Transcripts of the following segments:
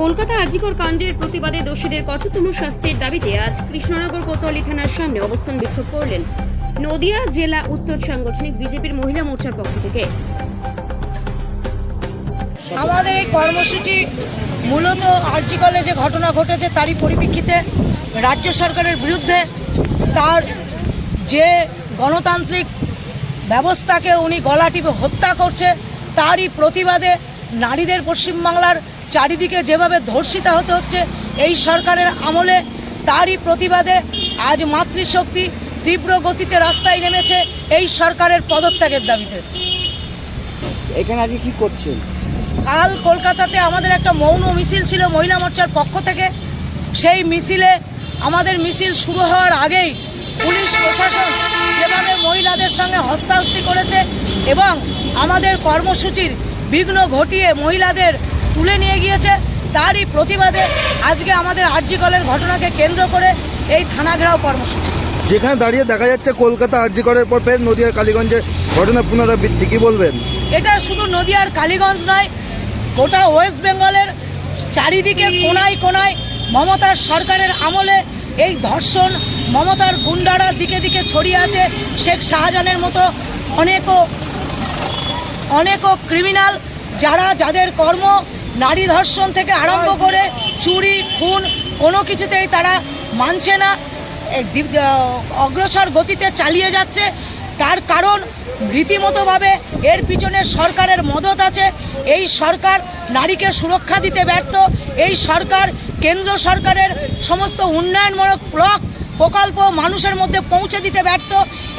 কলকাতা আজিকর কাণ্ডের প্রতিবাদে দোষীদের কঠোরতম শাস্তির দাবিতে আজ কৃষ্ণনগর কোতোয়ালি থানার সামনে অবস্থান বিক্ষোভ করলেন নদিয়া জেলা উত্তর সাংগঠনিক বিজেপির মহিলা মোর্চার পক্ষ থেকে। আমাদের এই কর্মসূচি মূলত আর্জিকলে যে ঘটনা ঘটেছে তারই পরিপ্রেক্ষিতে রাজ্য সরকারের বিরুদ্ধে তার যে গণতান্ত্রিক ব্যবস্থাকে উনি গলা টিপে হত্যা করছে, তারই প্রতিবাদে নারীদের পশ্চিমবাংলার চারিদিকে যেভাবে ধর্ষিতা হতে হচ্ছে এই সরকারের আমলে তারই প্রতিবাদে আজ মাতৃশক্তি তীব্র গতিতে রাস্তায় নেমেছে এই সরকারের পদত্যাগের দাবিতে। এখানে আজকে কি করছেন? কাল কলকাতাতে আমাদের একটা মৌন মিছিল ছিল মহিলা মোর্চার পক্ষ থেকে। সেই মিছিলে আমাদের মিছিল শুরু হওয়ার আগেই পুলিশ প্রশাসন যেভাবে মহিলাদের সঙ্গে হস্তাহস্তি করেছে এবং আমাদের কর্মসূচির বিঘ্ন ঘটিয়ে মহিলাদের তুলে নিয়ে গিয়েছে। তারই প্রতিবাদে আজকে আমাদের আর্যিকলের ঘটনাকে কেন্দ্র করে এই থানা ঘেরাও কর্মসূচি। যেখানে দাঁড়িয়ে দেখা যাচ্ছে কলকাতা আরজি করার পর ফের নদিয়ার কালীগঞ্জের ঘটনা পুনরাবৃত্তি। কি বলবেন? এটা শুধু নদিয়ার কালীগঞ্জ নয় গোটা ওয়েস্ট বেঙ্গলের চারিদিকে কোনায় কোনায় মমতার সরকারের আমলে এই ধর্ষণ মমতার গুন্ডারা দিকে দিকে ছড়িয়ে আছে। শেখ শাহজাহানের মতো অনেকও অনেকও ক্রিমিনাল যারা যাদের কর্ম নারী ধর্ষণ থেকে আরম্ভ করে চুরি খুন কোনো কিছুতেই তারা মানছে না। অগ্রসর গতিতে চালিয়ে যাচ্ছে। তার কারণ রীতিমতোভাবে এর পিছনে সরকারের মদত আছে। এই সরকার নারীকে সুরক্ষা দিতে ব্যর্থ। এই সরকার কেন্দ্র সরকারের সমস্ত উন্নয়নমূলক ব্লক প্রকল্প মানুষের মধ্যে পৌঁছে দিতে ব্যর্থ।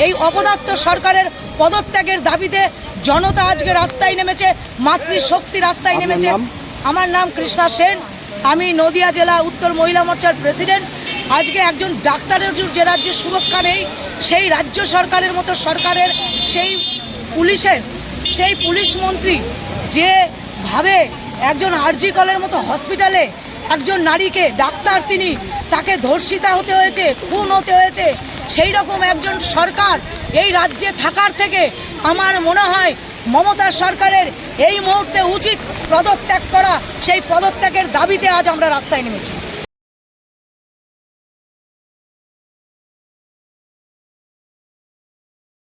এই অপদার্থ সরকারের পদত্যাগের দাবিতে জনতা আজকে রাস্তায় নেমেছে মাতৃশক্তি রাস্তায় নেমেছে। নাম? আমার নাম কৃষ্ণা সেন। আমি নদিয়া জেলা উত্তর মহিলা মোর্চার প্রেসিডেন্ট। আজকে একজন ডাক্তারের যে রাজ্যে সুরক্ষা নেই, সেই রাজ্য সরকারের মতো সরকারের সেই পুলিশের, সেই পুলিশ মন্ত্রী যে ভাবে একজন আরজি কলের মতো হসপিটালে একজন নারীকে ডাক্তার তিনি, তাকে ধর্ষিতা হতে হয়েছে, খুন হতে হয়েছে, সেই রকম একজন সরকার এই রাজ্যে থাকার থেকে আমার মনে হয় মমতা সরকারের এই মুহূর্তে উচিত পদত্যাগ করা। সেই পদত্যাগের দাবিতে আজ আমরা রাস্তায় নেমেছি।